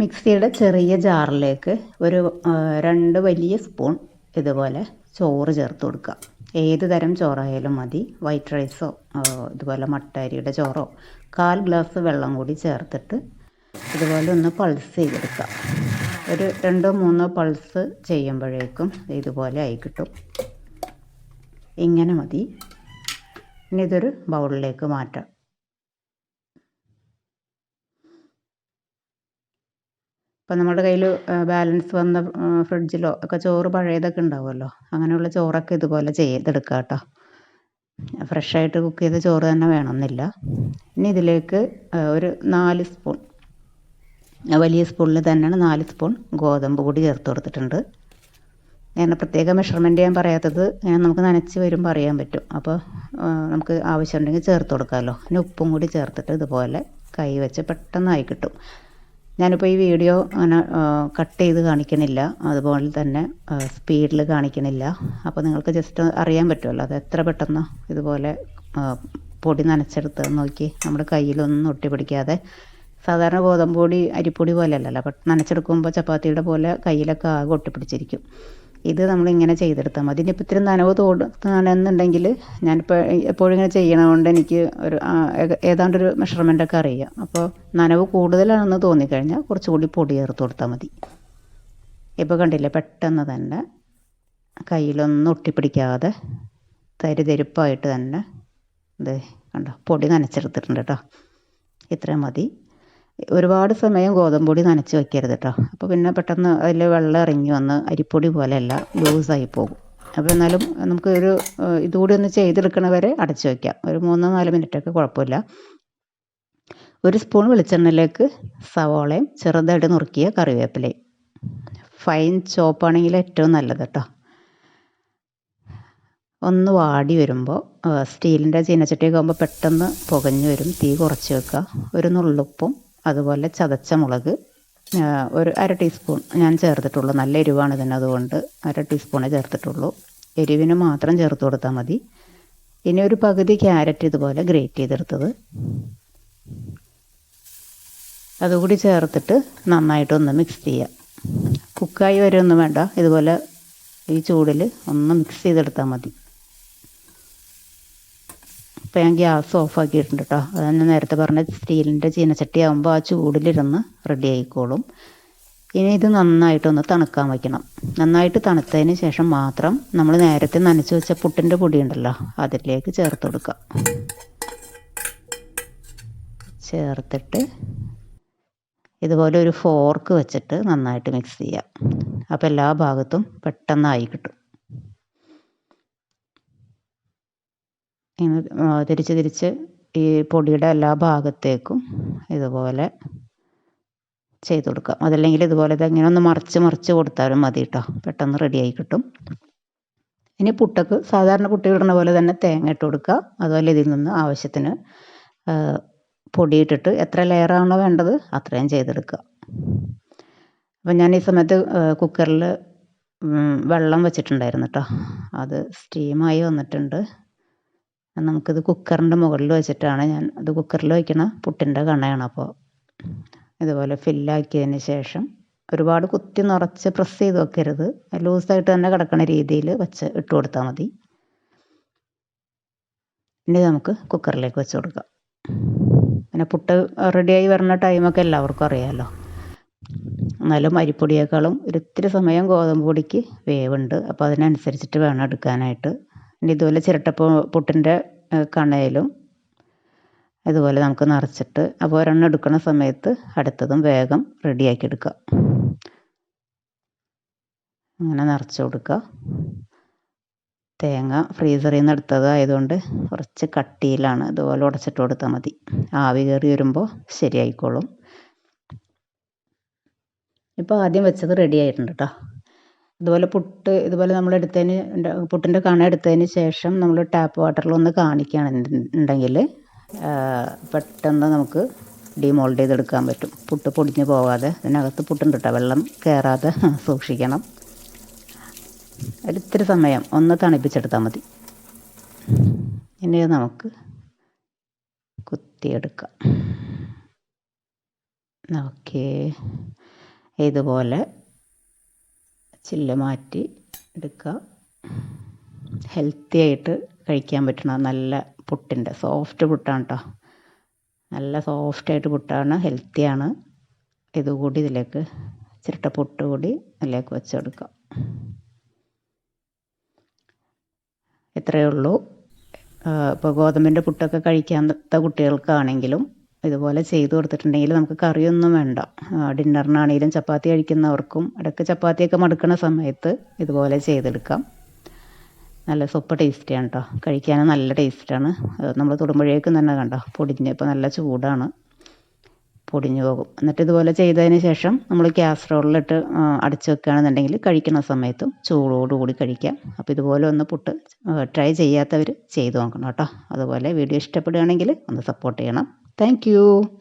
മിക്സിയുടെ ചെറിയ ജാറിലേക്ക് ഒരു രണ്ട് വലിയ സ്പൂൺ ഇതുപോലെ ചോറ് ചേർത്ത് കൊടുക്കുക. ഏത് തരം ചോറായാലും മതി. വൈറ്റ് റൈസോ ഇതുപോലെ മട്ടരിയുടെ ചോറോ കാൽ ഗ്ലാസ് വെള്ളം കൂടി ചേർത്തിട്ട് ഇതുപോലെ ഒന്ന് പൾസ് ചെയ്തെടുക്കുക. ഒരു രണ്ടോ മൂന്നോ പൾസ് ചെയ്യുമ്പോഴേക്കും ഇതുപോലെ ആയി കിട്ടും. ഇങ്ങനെ മതി. ഇനി ഇതൊരു ബൗളിലേക്ക് മാറ്റാം. ഇപ്പം നമ്മുടെ കയ്യിൽ ബാലൻസ് വന്ന ഫ്രിഡ്ജിലോ ഒക്കെ ചോറ് പഴയതൊക്കെ ഉണ്ടാവുമല്ലോ. അങ്ങനെയുള്ള ചോറൊക്കെ ഇതുപോലെ ചെയ്തെടുക്കുക കേട്ടോ. ഫ്രഷായിട്ട് കുക്ക് ചെയ്ത ചോറ് തന്നെ വേണമെന്നില്ല. ഇനി ഇതിലേക്ക് ഒരു നാല് സ്പൂൺ വലിയ സ്പൂണിൽ തന്നെയാണ് നാല് സ്പൂൺ ഗോതമ്പ് കൂടി ചേർത്ത് കൊടുത്തിട്ടുണ്ട്. ഞാൻ പ്രത്യേക മെഷർമെന്റ് ഞാൻ പറയാത്തത് നമുക്ക് നനച്ച് വരുമ്പോൾ അറിയാൻ പറ്റും. അപ്പോൾ നമുക്ക് ആവശ്യമുണ്ടെങ്കിൽ ചേർത്ത് കൊടുക്കാമല്ലോ. ഇനി ഉപ്പും കൂടി ചേർത്തിട്ട് ഇതുപോലെ കൈ വെച്ച് പെട്ടെന്നായി കിട്ടും. ഞാനിപ്പോൾ ഈ വീഡിയോ അങ്ങനെ കട്ട് ചെയ്ത് കാണിക്കണില്ല. അതുപോലെ തന്നെ സ്പീഡിൽ കാണിക്കണില്ല. അപ്പോൾ നിങ്ങൾക്ക് ജസ്റ്റ് അറിയാൻ പറ്റുമല്ലോ അത് എത്ര പെട്ടെന്ന് ഇതുപോലെ പൊടി നനച്ചെടുത്ത് നോക്കി. നമ്മുടെ കയ്യിലൊന്നും ഒട്ടി പിടിക്കാതെ സാധാരണ ഗോതമ്പ് പൊടി അരിപ്പൊടി പോലെ അല്ലല്ലോ അപ്പം നനച്ചെടുക്കുമ്പോൾ ചപ്പാത്തിയുടെ പോലെ കയ്യിലൊക്കെ ആകെ ഒട്ടിപ്പിടിച്ചിരിക്കും. ഇത് നമ്മളിങ്ങനെ ചെയ്തെടുത്താൽ മതി. ഇനിയിപ്പോൾ ഇത്തിരി നനവ് തോട് നനയുന്നുണ്ടെങ്കിൽ ഞാനിപ്പോൾ എപ്പോഴും ഇങ്ങനെ ചെയ്യണതുകൊണ്ട് എനിക്ക് ഒരു ഏതാണ്ടൊരു മെഷർമെന്റൊക്കെ അറിയാം. അപ്പോൾ നനവ് കൂടുതലാണെന്ന് തോന്നിക്കഴിഞ്ഞാൽ കുറച്ചുകൂടി പൊടി ചേർത്ത് കൊടുത്താൽ മതി. ഇപ്പോൾ കണ്ടില്ലേ പെട്ടെന്ന് തന്നെ കയ്യിലൊന്നും ഒട്ടിപ്പിടിക്കാതെ തരിതരിപ്പായിട്ട് തന്നെ ഇത് കണ്ടോ പൊടി നനച്ചെടുത്തിട്ടുണ്ട് കേട്ടോ. ഇത്രയും മതി. ഒരുപാട് സമയം ഗോതമ്പ് പൊടി നനച്ച് വെക്കരുത് കേട്ടോ അപ്പോൾ പിന്നെ പെട്ടെന്ന് അതിൽ വെള്ളം ഇറങ്ങി വന്ന് അരിപ്പൊടി പോലെയല്ല ലൂസായി പോകും. അപ്പോൾ എന്നാലും നമുക്ക് ഒരു ഇതുകൂടി ഒന്ന് ചെയ്തെടുക്കണ വരെ അടച്ചു വയ്ക്കാം ഒരു മൂന്നോ നാല് മിനിറ്റൊക്കെ കുഴപ്പമില്ല. ഒരു സ്പൂൺ വെളിച്ചെണ്ണയിലേക്ക് സവോളയും ചെറുതായിട്ട് നുറുക്കിയ കറിവേപ്പിലയും. ഫൈൻ ചോപ്പാണെങ്കിൽ ഏറ്റവും നല്ലത് കേട്ടോ ഒന്ന് വാടി വരുമ്പോൾ സ്റ്റീലിന്റെ ചീനച്ചട്ടിയൊക്കെ ആകുമ്പോൾ പെട്ടെന്ന് പുകഞ്ഞു വരും. തീ കുറച്ച് വെക്കുക. ഒരു നുള്ളുപ്പും അതുപോലെ ചതച്ച മുളക് ഒരു അര ടീസ്പൂൺ ഞാൻ ചേർത്തിട്ടുള്ളൂ. നല്ല എരിവാണ് ഇതിന് അതുകൊണ്ട് അര ടീസ്പൂണേ ചേർത്തിട്ടുള്ളൂ. എരിവിന് മാത്രം ചേർത്ത് കൊടുത്താൽ മതി. ഇനി ഒരു പകുതി ക്യാരറ്റ് ഇതുപോലെ ഗ്രേറ്റ് ചെയ്തെടുത്തത്. അതുകൂടി ചേർത്തിട്ട് നന്നായിട്ടൊന്ന് മിക്സ് ചെയ്യാം. കുക്കായി വരുമൊന്നും വേണ്ട. ഇതുപോലെ ഈ ചൂടിൽ ഒന്ന് മിക്സ് ചെയ്തെടുത്താൽ മതി. ഇപ്പോൾ ഞാൻ ഗ്യാസ് ഓഫ് ആക്കിയിട്ടുണ്ട് കേട്ടോ അത് തന്നെ നേരത്തെ പറഞ്ഞ സ്റ്റീലിന്റെ ചീനച്ചട്ടി ആകുമ്പോൾ ആ ചൂടിലിരുന്ന് റെഡി ആയിക്കോളും. ഇനി ഇത് നന്നായിട്ടൊന്ന് തണുക്കാൻ വയ്ക്കണം നന്നായിട്ട് തണുത്തതിന് ശേഷം മാത്രം നമ്മൾ നേരത്തെ നനച്ച് വെച്ച പുട്ടിന്റെ പൊടി ഉണ്ടല്ലോ അതിലേക്ക് ചേർത്ത് കൊടുക്കുക ചേർത്തിട്ട് ഇതുപോലെ ഒരു ഫോർക്ക് വെച്ചിട്ട് നന്നായിട്ട് മിക്സ് ചെയ്യാം. അപ്പോൾ എല്ലാ ഭാഗത്തും പെട്ടെന്നായി കിട്ടും ഇങ്ങനെ ആ, തിരിച്ച് തിരിച്ച് ഈ പൊടിയുടെ എല്ലാ ഭാഗത്തേക്കും ഇതുപോലെ ചെയ്ത് കൊടുക്കാം. അതല്ലെങ്കിൽ ഇതുപോലെ ഇത് ഇങ്ങനെ ഒന്ന് മറിച്ച് മറിച്ച് കൊടുത്താലും മതി കേട്ടോ പെട്ടെന്ന് റെഡിയായി കിട്ടും. ഇനി പുട്ടക്ക് സാധാരണ പുട്ടി ഇടുന്ന പോലെ തന്നെ തേങ്ങ ഇട്ട് കൊടുക്കുക. അതുപോലെ ഇതിൽ നിന്ന് ആവശ്യത്തിന് പൊടി പൊടിയിട്ടിട്ട് എത്ര ലെയറാണോ വേണ്ടത് അത്രയും ചെയ്തെടുക്കുക. അപ്പം ഞാൻ ഈ സമയത്ത് കുക്കറിൽ വെള്ളം വെച്ചിട്ടുണ്ടായിരുന്നു കേട്ടോ അത് സ്റ്റീമായി വന്നിട്ടുണ്ട്. നമുക്കിത് കുക്കറിന്റെ മുകളിൽ വെച്ചിട്ടാണ് ഞാൻ അത് കുക്കറിൽ വയ്ക്കണ പുട്ടിന്റെ കണയാണ് അപ്പോൾ ഇതുപോലെ ഫില്ലാക്കിയതിന് ശേഷം ഒരുപാട് കുത്തി നിറച്ച് പ്രസ് ചെയ്ത് വെക്കരുത്. ലൂസായിട്ട് തന്നെ കിടക്കുന്ന രീതിയിൽ വെച്ച് ഇട്ട് കൊടുത്താൽ മതി. ഇനി നമുക്ക് കുക്കറിലേക്ക് വെച്ച് കൊടുക്കാം. പിന്നെ പുട്ട് റെഡിയായി വരുന്ന ടൈമൊക്കെ എല്ലാവർക്കും അറിയാമല്ലോ എന്നാലും അരിപ്പൊടിയേക്കാളും ഒരിത്തിരി സമയം ഗോതമ്പ് പൊടിക്ക് വേവുണ്ട്. അപ്പോൾ അതിനനുസരിച്ചിട്ട് വേണം എടുക്കാനായിട്ട്. ഇതുപോലെ ചിരട്ടപ്പ പുട്ടിന്റെ കണയിലും അതുപോലെ നമുക്ക് നിറച്ചിട്ട് അപ്പോൾ ഒരെണ്ണം എടുക്കുന്ന സമയത്ത് അടുത്തതും വേഗം റെഡിയാക്കി എടുക്കുക. അങ്ങനെ നിറച്ച് കൊടുക്കുക. തേങ്ങ ഫ്രീസറിൽ നിന്ന് എടുത്തത് ആയതുകൊണ്ട് കുറച്ച് കട്ടിയിലാണ്. ഇതുപോലെ ഉടച്ചിട്ട് കൊടുത്താൽ മതി. ആവി കയറി വരുമ്പോൾ ശരിയായിക്കോളും. ഇപ്പോൾ ആദ്യം വെച്ചത് റെഡി ആയിട്ടുണ്ട് കേട്ടോ. ഇതുപോലെ പുട്ട് ഇതുപോലെ നമ്മൾ എടുത്തതിന് പുട്ടിന്റെ കണ എടുത്തതിന് ശേഷം നമ്മൾ ടാപ്പ് വാട്ടറിൽ ഒന്ന് കാണിക്കുകയാണെന്നുണ്ടെങ്കിൽ പെട്ടെന്ന് നമുക്ക് ഡിമോൾഡ് ചെയ്തെടുക്കാൻ പറ്റും. പുട്ട് പൊടിഞ്ഞ് പോകാതെ അതിനകത്ത് പുട്ടുണ്ട് കേട്ടോ വെള്ളം കയറാതെ സൂക്ഷിക്കണം. ഒരിത്തിരി സമയം ഒന്ന് തണുപ്പിച്ചെടുത്താൽ മതി. ഇനി നമുക്ക് കുത്തിയെടുക്കാം. ഓക്കേ. ഇതുപോലെ ചില്ല് മാറ്റി എടുക്കുക. ഹെൽത്തി ആയിട്ട് കഴിക്കാൻ പറ്റണ നല്ല പുട്ടിന്റെ സോഫ്റ്റ് പുട്ടാണ് കേട്ടോ നല്ല സോഫ്റ്റായിട്ട് പുട്ടാണ് ഹെൽത്തിയാണ് ഇതുകൂടി ഇതിലേക്ക് ചിരട്ട പുട്ട് കൂടി അതിലേക്ക് വെച്ചെടുക്കാം ഇത്രയേ ഉള്ളൂ. ഇപ്പോൾ ഗോതമ്പിന്റെ പുട്ടൊക്കെ കഴിക്കാത്ത കുട്ടികൾക്കാണെങ്കിലും ഇതുപോലെ ചെയ്തു കൊടുത്തിട്ടുണ്ടെങ്കിൽ നമുക്ക് കറിയൊന്നും വേണ്ട. ഡിന്നറിനാണെങ്കിലും ചപ്പാത്തി കഴിക്കുന്നവർക്കും ഇടയ്ക്ക് ചപ്പാത്തിയൊക്കെ മടുക്കുന്ന സമയത്ത് ഇതുപോലെ ചെയ്തെടുക്കാം. നല്ല സൂപ്പർ ടേസ്റ്റിയാണ് കേട്ടോ കഴിക്കാനും നല്ല ടേസ്റ്റാണ് നമ്മൾ തൊടുമ്പോഴേക്കും തന്നെ കണ്ടോ പൊടിഞ്ഞ് ഇപ്പോൾ നല്ല ചൂടാണ്. പൊടിഞ്ഞു പോകും. എന്നിട്ട് ഇതുപോലെ ചെയ്തതിന് ശേഷം നമ്മൾ കാസറോളിലിട്ട് അടച്ചു വെക്കുകയാണെന്നുണ്ടെങ്കിൽ കഴിക്കുന്ന സമയത്തും ചൂടോടുകൂടി കഴിക്കാം. അപ്പോൾ ഇതുപോലെ ഒന്ന് പുട്ട് ട്രൈ ചെയ്യാത്തവർ ചെയ്തു നോക്കണം കേട്ടോ അതുപോലെ വീഡിയോ ഇഷ്ടപ്പെടുകയാണെങ്കിൽ ഒന്ന് സപ്പോർട്ട് ചെയ്യണം. Thank you.